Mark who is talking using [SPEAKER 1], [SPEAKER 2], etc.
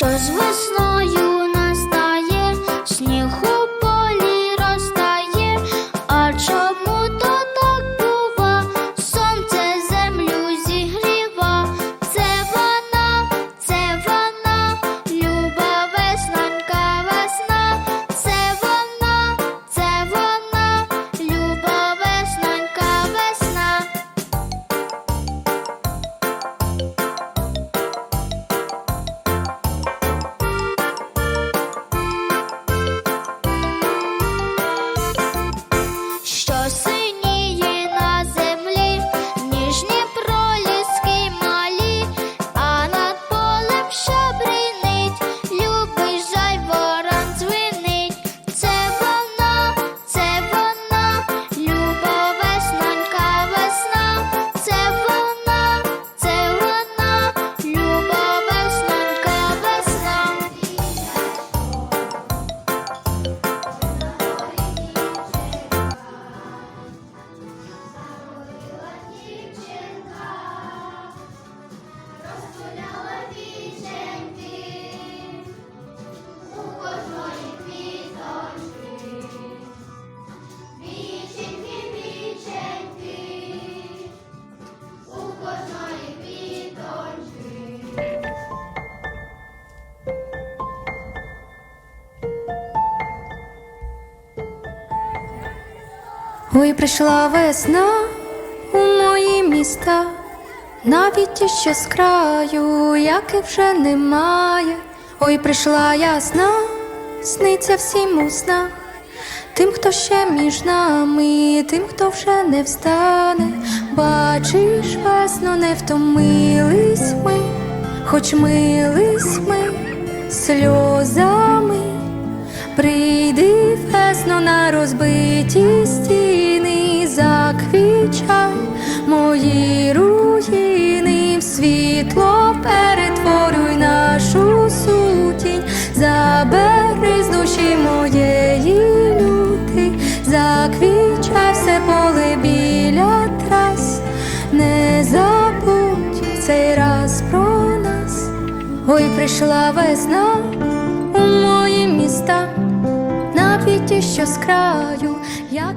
[SPEAKER 1] choses Ой, прийшла весна у мої міста, навіть ті, що з краю, яких вже немає. Ой, прийшла ясна, сниться всім у снах, тим, хто ще між нами, тим, хто вже не встане. Бачиш, весно, не втомились ми, хоч мились ми сльозами. Прийди весно на розбиті стіни, заквічай мої руїни, в світло перетворюй нашу сутінь, забери з душі моєї люти, заквічай все поле біля трас, не забудь цей раз про нас. Ой, прийшла весна у мої міста, навіть ті, що з краю, як